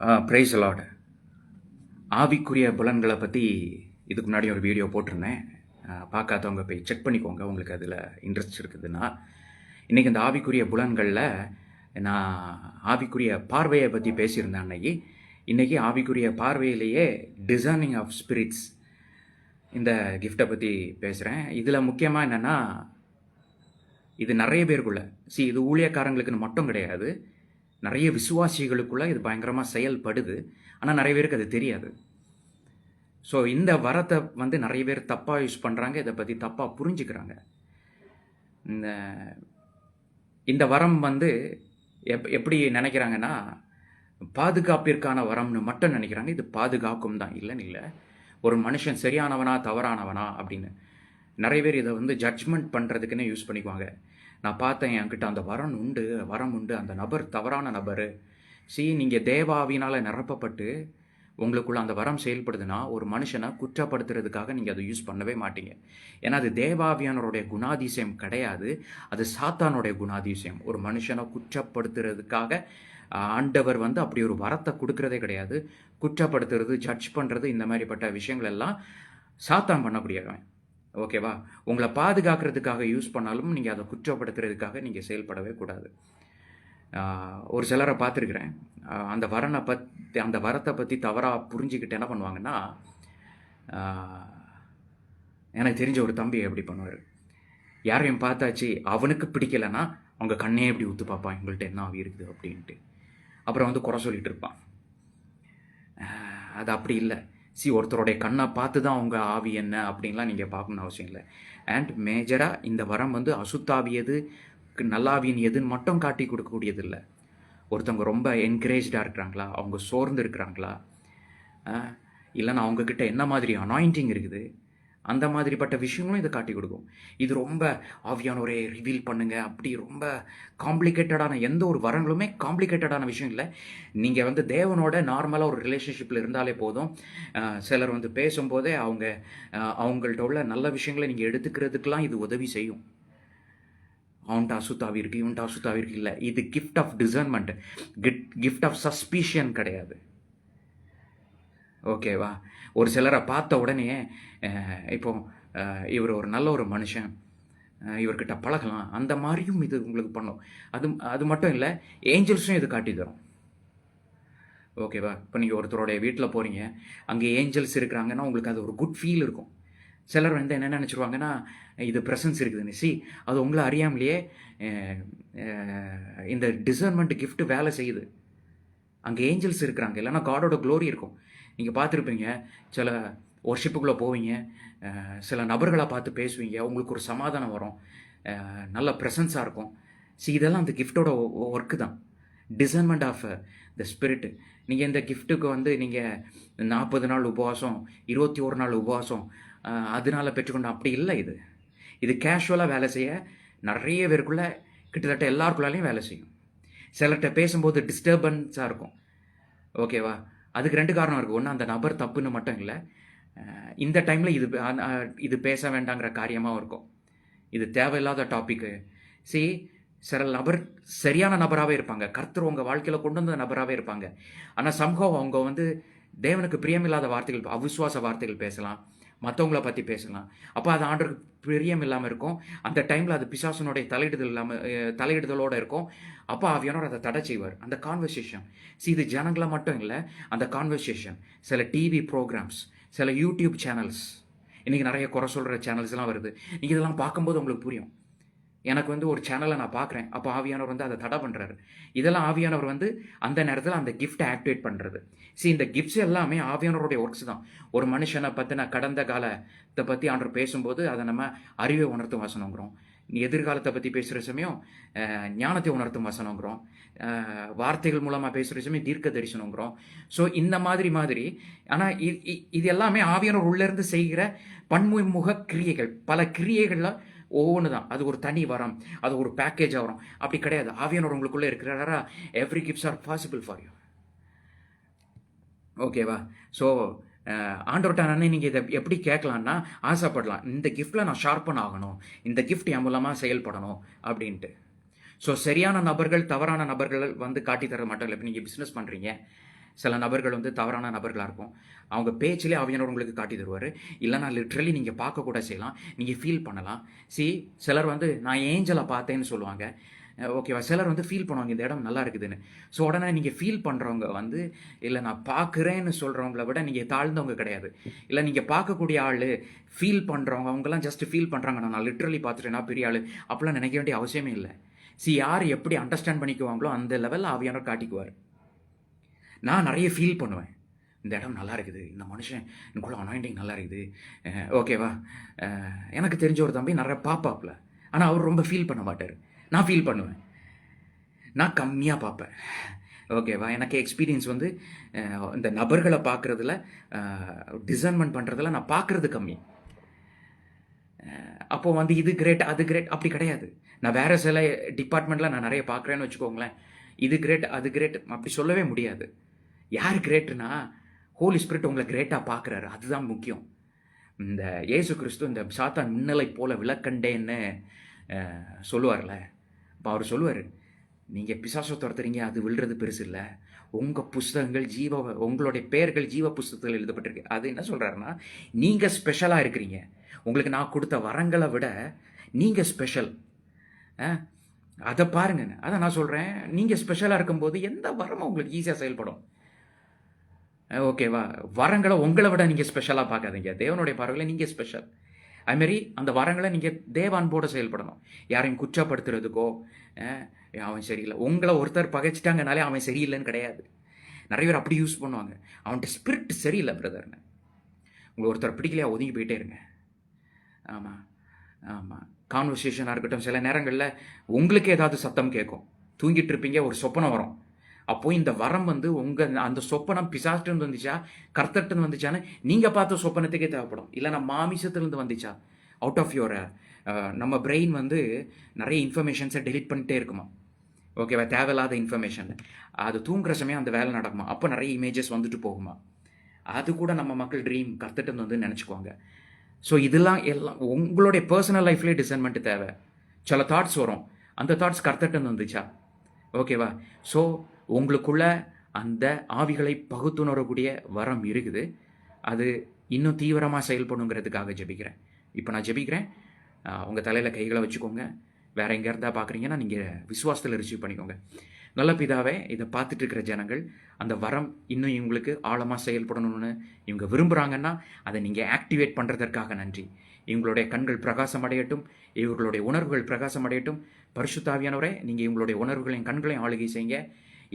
Price lot ஆவிக்குரிய புலன்களை பற்றி இதுக்கு முன்னாடி ஒரு வீடியோ போட்டிருந்தேன். பார்க்காதவங்க போய் செக் பண்ணிக்கோங்க. உங்களுக்கு அதில் இன்ட்ரெஸ்ட் இருக்குதுன்னா இன்றைக்கி இந்த ஆவிக்குரிய புலன்களில் நான் ஆவிக்குரிய பார்வையை பற்றி பேசியிருந்தேன் அன்னைக்கு. இன்றைக்கி ஆவிக்குரிய பார்வையிலேயே டிசைனிங் ஆஃப் ஸ்பிரிட்ஸ் இந்த கிஃப்ட்டை பற்றி பேசுகிறேன் இதில் முக்கியமாக என்னென்னா இது நிறைய பேருக்குள்ள. சி இது ஊழியக்காரங்களுக்குன்னு மட்டும் கிடையாது. நிறைய விசுவாசிகளுக்குள்ள இது பயங்கரமாக செயல்படுது. ஆனால் நிறைய பேருக்கு அது தெரியாது. ஸோ இந்த வரத்தை வந்து நிறைய பேர் தப்பாக யூஸ் பண்ணுறாங்க இதை பற்றி தப்பாக புரிஞ்சுக்கிறாங்க. இந்த இந்த வரம் வந்து எப் எப்படி நினைக்கிறாங்கன்னா பாதுகாப்பிற்கான வரம்னு மட்டும் நினைக்கிறாங்க. இது பாதுகாக்கும் தான். இல்லைன்னு இல்லை. ஒரு மனுஷன் சரியானவனா தவறானவனா அப்படின்னு. நிறைய பேர் இதை வந்து ஜட்ஜ்மெண்ட் பண்ணுறதுக்குன்னே யூஸ் பண்ணிக்குவாங்க. நான் பார்த்தேன் என்கிட்ட அந்த வரம் உண்டு வரம் உண்டு. அந்த நபர் தவறான நபர். சி நீங்கள் தேவாவினால் நிரப்பப்பட்டு உங்களுக்குள்ள அந்த வரம் செயல்படுதுன்னா ஒரு மனுஷனை குற்றப்படுத்துறதுக்காக நீங்கள் அதை யூஸ் பண்ணவே மாட்டீங்க. ஏன்னா அது தேவாவியானோருடைய குணாதிசயம் கிடையாது. அது சாத்தானுடைய குணாதிசயம். ஒரு மனுஷனை குற்றப்படுத்துறதுக்காக ஆண்டவர் வந்து அப்படி ஒரு வரத்தை கொடுக்கறதே கிடையாது. குற்றப்படுத்துறது ஜட்ஜ் பண்ணுறது இந்த மாதிரிப்பட்ட விஷயங்கள் எல்லாம் சாத்தான் பண்ணக்கூடியவன். ஓகேவா? உங்களை பாதுகாக்கிறதுக்காக யூஸ் பண்ணாலும் நீங்கள் அதை குற்றப்படுத்துறதுக்காக நீங்கள் செயல்படவே கூடாது. ஒரு சிலரை பார்த்துருக்குறேன். அந்த வரனை பற்றி அந்த வரத்தை பற்றி தவறாக புரிஞ்சுக்கிட்டு என்ன பண்ணுவாங்கன்னா எனக்கு தெரிஞ்ச ஒரு தம்பி எப்படி பண்ணுவார். யாரையும் பார்த்தாச்சு அவனுக்கு பிடிக்கலைன்னா அவங்க கண்ணே எப்படி ஊற்று பார்ப்பான் எங்கள்கிட்ட என்ன ஆவி இருக்குது? அப்படின்ட்டு. அப்புறம் வந்து குறை சொல்லிட்டு இருப்பான். அது அப்படி இல்லை. சி ஒருத்தருடைய கண்ணை பார்த்து தான் அவங்க ஆவி என்ன அப்படின்லாம் நீங்கள் பார்க்கணும்னு அவசியம் இல்லை. அண்ட் மேஜராக இந்த வரம் வந்து அசுத்தாவியது க்கு எதுன்னு மட்டும் காட்டி கொடுக்கக்கூடியது இல்லை. ஒருத்தவங்க ரொம்ப என்கரேஜாக இருக்கிறாங்களா? அவங்க சோர்ந்து இருக்கிறாங்களா? இல்லைன்னா அவங்கக்கிட்ட என்ன மாதிரி அனாயிண்டிங் இருக்குது? அந்த மாதிரிப்பட்ட விஷயங்களும் இதை காட்டி கொடுக்கும். இது ரொம்ப ஆவியானவரே ரிவீல் பண்ணுங்கள் அப்படி ரொம்ப காம்ப்ளிகேட்டடான எந்த ஒரு வரங்களுமே காம்ப்ளிகேட்டடான விஷயம் இல்லை. நீங்கள் வந்து தேவனோட நார்மலாக ஒரு ரிலேஷன்ஷிப்பில் இருந்தாலே போதும். சிலர் வந்து பேசும்போதே அவங்க அவங்கள்ட்ட உள்ள நல்ல விஷயங்களை நீங்கள் எடுத்துக்கிறதுக்கெலாம் இது உதவி செய்யும். அவன்கிட்ட அசுத்தாவி இருக்கு இவன்ட்ட அசுத்தாவி இருக்கு இல்லை. இது gift of discernment gift of suspicion கிடையாது. ஓகேவா? ஒரு சிலரை பார்த்த உடனே இப்போ இவர் ஒரு நல்ல ஒரு மனுஷன். இவர்கிட்ட பழகலாம். அந்த மாதிரியும் இது உங்களுக்கு பண்ணும். அது அது மட்டும் இல்லை ஏஞ்சல்ஸும் இது காட்டி தரும். ஓகேவா? இப்போ நீங்கள் ஒருத்தருடைய வீட்டில் போகிறீங்க அங்கே ஏஞ்சல்ஸ் இருக்கிறாங்கன்னா உங்களுக்கு அது ஒரு குட் ஃபீல் இருக்கும். சிலர் வந்து என்ன நினச்சிருவாங்கன்னா இது ப்ரெசன்ஸ் இருக்குதுன்னு சி அது உங்களை அறியாமலேயே இந்த டிசர்மெண்ட் கிஃப்ட் வேலை செய்யுது. அங்கே ஏஞ்சல்ஸ் இருக்கிறாங்க. இல்லைன்னா காடோட க்ளோரி இருக்கும். நீங்கள் பார்த்துருப்பீங்க. சில ஒர்ஷிப்புக்குள்ளே போவீங்க. சில நபர்களை பார்த்து பேசுவீங்க. உங்களுக்கு ஒரு சமாதானம் வரும். நல்ல ப்ரெசன்ஸாக இருக்கும். சி இதெல்லாம் அந்த கிஃப்டோட ஒர்க்கு தான் டிசைன்மெண்ட் ஆஃப் த ஸ்பிரிட் நீங்கள் இந்த கிஃப்ட்டுக்கு வந்து நீங்கள் நாற்பது நாள் உபவாசம் இருபத்தி ஒரு நாள் உபவாசம் அதனால பெற்றுக்கொண்ட அப்படி இல்லை இது. இது கேஷுவலாக வேலை செய்ய நிறைய பேருக்குள்ள கிட்டத்தட்ட எல்லாருக்குள்ளாலையும் வேலை செய்யும். சிலர்கிட்ட பேசும்போது டிஸ்டர்பன்ஸாக இருக்கும். ஓகேவா அதுக்கு ரெண்டு காரணம் இருக்குது ஒன்று அந்த நபர் தப்புன்னு மட்டும் இல்லை. இந்த டைமில் இது இது பேச வேண்டாங்கிற காரியமாகவும் இருக்கும். இது தேவையில்லாத டாப்பிக்கு சி சில நபர் சரியான நபராகவே இருப்பாங்க. கர்த்தர் உங்கள் வாழ்க்கையில் கொண்டு வந்த நபராகவே இருப்பாங்க. ஆனால் சம்பவம் அவங்க வந்து தேவனுக்கு பிரியமில்லாத வார்த்தைகள் அவிசுவாச வார்த்தைகள் பேசலாம். மற்றவங்கள பற்றி பேசலாம். அப்போ அது ஆண்டருக்கு பிரியம் இல்லாமல் இருக்கும். அந்த டைமில் அது பிசாசனுடைய தலையிடுதல் இல்லாமல் தலையிடுதலோடு இருக்கும். அப்போ ஆவியானவர் அதை தடை செய்வார். அந்த கான்வர்சேஷன் சி இது ஜனங்களை மட்டும் இல்லை அந்த கான்வர்சேஷன் சில டிவி ப்ரோக்ராம்ஸ் சில யூடியூப் சேனல்ஸ் இன்றைக்கி நிறைய குறை சொல்கிற சேனல்ஸ்லாம் வருது. நீங்கள் இதெல்லாம் பார்க்கும்போது உங்களுக்கு புரியும். எனக்கு வந்து ஒரு சேனலை நான் பார்க்குறேன் அப்போ ஆவியானவர் வந்து அதை தடை பண்ணுறாரு இதெல்லாம் ஆவியானவர் வந்து அந்த நேரத்தில் அந்த கிஃப்ட்டை ஆக்டிவேட் பண்ணுறது சி இந்த கிஃப்ட்ஸ் எல்லாமே ஆவியானவருடைய ஒர்க்ஸ் தான். ஒரு மனுஷனை பற்றின கடந்த காலத்தை பற்றி ஆண்டவர் பேசும்போது அதை நம்ம அறிவை உணர்த்தும் வசனங்கிறோம். எதிர்காலத்தை பற்றி பேசுகிற சமயம் ஞானத்தை உணர்த்தும் வசனங்கிறோம். வார்த்தைகள் மூலமாக பேசுகிற சமயம் தீர்க்க தரிசனங்கிறோம். ஸோ இந்த மாதிரி மாதிரி ஆனால் இது எல்லாமே ஆவியானவர் உள்ளேருந்து செய்கிற பன்முக கிரியைகள் பல கிரியைகளில் ஒவ்வொன்று தான் அது ஒரு தனி வரம். அது ஒரு பேக்கேஜாக வரும். அப்படி கிடையாது. ஆவியானவர் உங்களுக்குள்ளே இருக்கிறாரா? Every gifts are possible for you ஓகேவா ஸோ ஆண்டவர்கிட்ட நீங்கள் இதை எப்படி கேட்கலான்னா ஆசைப்படலாம். இந்த கிஃப்ட்டில் நான் ஷார்ப்பன் ஆகணும். இந்த கிஃப்ட் என் மூலமாக செயல்படணும். அப்படின்ட்டு. ஸோ சரியான நபர்கள் தவறான நபர்கள் வந்து காட்டி தர மாட்டாங்க இப்போ நீங்கள் பிஸ்னஸ் பண்ணுறீங்க சில நபர்கள் வந்து தவறான நபர்களாக இருக்கும் அவங்க பேச்சிலே அவையனோட உங்களுக்கு காட்டி தருவார். இல்லைனா லிட்ரலி நீங்கள் பார்க்கக்கூட செய்யலாம். நீங்கள் ஃபீல் பண்ணலாம். சி சிலர் வந்து நான் ஏஞ்சலை பார்த்தேன்னு சொல்லுவாங்க. ஓகேவா சிலர் வந்து ஃபீல் பண்ணுவாங்க இந்த இடம் நல்லா இருக்குதுன்னு. ஸோ உடனே நீங்கள் ஃபீல் பண்ணுறவங்க வந்து இல்லை நான் பார்க்குறேன்னு சொல்கிறவங்கள விட நீங்கள் தாழ்ந்தவங்க கிடையாது. இல்லை நீங்கள் பார்க்கக்கூடிய ஆள் ஃபீல் பண்ணுறவங்க அவங்கெல்லாம் ஜஸ்ட் ஃபீல் பண்ணுறாங்க நான் லிட்ரலி பார்த்துட்டேன்னா பெரிய ஆள். அப்படிலாம் நினைக்க வேண்டிய அவசியமே இல்லை. சி யார் எப்படி அண்டர்ஸ்டாண்ட் பண்ணிக்குவாங்களோ அந்த லெவலில் ஆவியானவர் காட்டிக்குவார். நான் நிறைய ஃபீல் பண்ணுவேன். இந்த இடம் நல்லா இருக்குது. இந்த மனுஷன் எனக்குள்ள அனாயிண்டிங் நல்லா இருக்குது. ஓகேவா எனக்கு தெரிஞ்ச ஒரு தம்பி நிறைய பார்ப்பாப்பில் ஆனால் அவர் ரொம்ப ஃபீல் பண்ண மாட்டார். நான் ஃபீல் பண்ணுவேன். நான் கம்மியாக பார்ப்பேன். ஓகேவா எனக்கு எக்ஸ்பீரியன்ஸ் வந்து இந்த நபர்களை பார்க்குறதுல டிசைன்மெண்ட் பண்ணுறதுல நான் பார்க்குறது கம்மி. அப்போது வந்து இது கிரேட் அது கிரேட் அப்படி கிடையாது. நான் வேறு சில டிபார்ட்மெண்ட்டில் நான் நிறைய பார்க்குறேன்னு வச்சுக்கோங்களேன். இது கிரேட் அது கிரேட் அப்படி சொல்லவே முடியாது. யார் கிரேட்டுனா ஹோலி ஸ்பிரிட் உங்களை கிரேட்டாக பார்க்குறாரு அதுதான் முக்கியம். இந்த இயேசு கிறிஸ்து இந்த சாத்தான் மின்னலை போல விளக்கண்டேன்னு சொல்லுவார்ல. இப்போ அவர் சொல்லுவார் நீங்கள் பிசாசை துரத்துறீங்க அது விழுறது பெருசு இல்லை. உங்கள் புஸ்தகங்கள் ஜீவ உங்களுடைய பெயர்கள் ஜீவ புஸ்தகத்தில் எழுதப்பட்டிருக்கு. அது என்ன சொல்கிறாருன்னா நீங்கள் ஸ்பெஷலாக இருக்கிறீங்க. உங்களுக்கு நான் கொடுத்த வரங்களை விட நீங்கள் ஸ்பெஷல் அதை பாருங்க அதை நான் சொல்கிறேன் நீங்கள் ஸ்பெஷலாக இருக்கும்போது எந்த வரமும் உங்களுக்கு ஈஸியாக செயல்படும். ஓகேவா வரங்களை உங்களை விட நீங்கள் ஸ்பெஷலாக பார்க்காதீங்க. தேவனுடைய பார்வையில் நீங்கள் ஸ்பெஷல் அதுமாரி அந்த வரங்களை நீங்கள் தேவ அன்போடு செயல்படணும். யாரையும் குற்றப்படுத்துறதுக்கோ அவன் சரியில்லை. உங்களை ஒருத்தர் பகைச்சிட்டாங்கனாலே அவன் சரியில்லைன்னு கிடையாது. நிறைய பேர் அப்படி யூஸ் பண்ணுவாங்க. அவன்கிட்ட ஸ்பிரிட் சரியில்லை பிரதர்னு உங்களை ஒருத்தர் பிடிக்கலையா ஒதுங்கி போயிட்டே இருங்க. ஆமாம் ஆமாம் கான்வர்சேஷனாக இருக்கட்டும் சில நேரங்களில் உங்களுக்கு ஏதாவது சத்தம் கேட்கும். தூங்கிட்டு இருப்பீங்க ஒரு சொப்பனம் வரும். அப்போ இந்த வரம் வந்து உங்கள் அந்த சொப்பனம் பிசாஸ்ட்டு வந்துச்சா? கர்த்தர்ட்டு வந்துச்சான்னு நீங்கள் பார்த்த சொப்பனத்துக்கே தேவைப்படும். இல்லைனா மாமிசத்துலேருந்து வந்துச்சா? அவுட் ஆஃப் யுவர் நம்ம பிரெயின் வந்து நிறைய இன்ஃபர்மேஷன்ஸை டெலிட் பண்ணிட்டே இருக்குமா? ஓகேவா தேவையில்லாத இன்ஃபர்மேஷன் அது தூங்குற சமயம் அந்த வேலை நடக்குமா? அப்போ நிறைய இமேஜஸ் வந்துட்டு போகுமா? அது கூட நம்ம மக்கள் ட்ரீம் கற்றுட்டு வந்து நினச்சிக்குவாங்க. ஸோ இதெல்லாம் எல்லாம் உங்களுடைய பர்சனல் லைஃப்லேயே டிசைன்மெண்ட் தேவை. சில தாட்ஸ் வரும். அந்த தாட்ஸ் கர்த்தட்டன் வந்துச்சா? ஓகேவா ஸோ உங்களுக்குள்ள அந்த ஆவிகளை பகுத்துணரக்கூடிய வரம் இருக்குது. அது இன்னும் தீவிரமாக செயல்படுங்கிறதுக்காக ஜெபிக்கிறேன். இப்போ நான் ஜெபிக்கிறேன். உங்கள் தலையில் கைகளை வச்சுக்கோங்க. வேற எங்கே இருந்தால் பார்க்குறீங்கன்னா நீங்கள் விசுவாசத்தில் ரிசீவ் பண்ணிக்கோங்க. நல்ல பிதாவே இதை பார்த்துட்டு இருக்கிற ஜனங்கள் அந்த வரம் இன்னும் இவங்களுக்கு ஆழமாக செயல்படணும்னு இவங்க விரும்புகிறாங்கன்னா அதை நீங்கள் ஆக்டிவேட் பண்ணுறதற்காக நன்றி. இவங்களுடைய கண்கள் பிரகாசம் அடையட்டும். இவர்களுடைய உணர்வுகள் பிரகாசம் அடையட்டும். பரிசுத்தாவியானவரே நீங்கள் இவங்களுடைய உணர்வுகளையும் கண்களையும் ஆளுகை செய்யுங்க.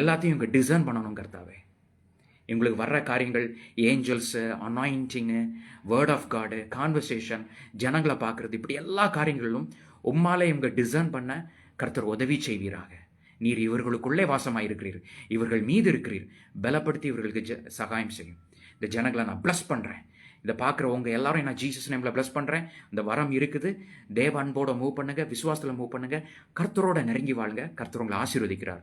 எல்லாத்தையும் இவங்க டிசைன் பண்ணணும் கர்த்தாவே எங்களுக்கு வர்ற காரியங்கள் angels anointing word of God conversation ஜனங்களை பார்க்குறது இப்படி எல்லா காரியங்களிலும் உம்மாலே இவங்க டிசைன் பண்ண கர்த்தர் உதவி செய்வீராக. நீர் இவர்களுக்குள்ளே வாசமாக இருக்கிறீர் இவர்கள் மீது இருக்கிறீர். பலப்படுத்தி இவர்களுக்கு ஜ சகாயம் செய்யும். இந்த ஜனங்களை நான் ப்ளஸ் பண்ணுறேன் இதை பார்க்குற உங்க எல்லாரும் நான் ஜீசஸ் நேமில் ப்ளஸ் பண்ணுறேன் இந்த வரம் இருக்குது. தேவ அன்போட மூவ் பண்ணுங்க விசுவாசத்தில் மூவ் பண்ணுங்க. கர்த்தரோட நெருங்கி வாழுங்க. கர்த்தர் உங்களை ஆசீர்வதிக்கிறார்.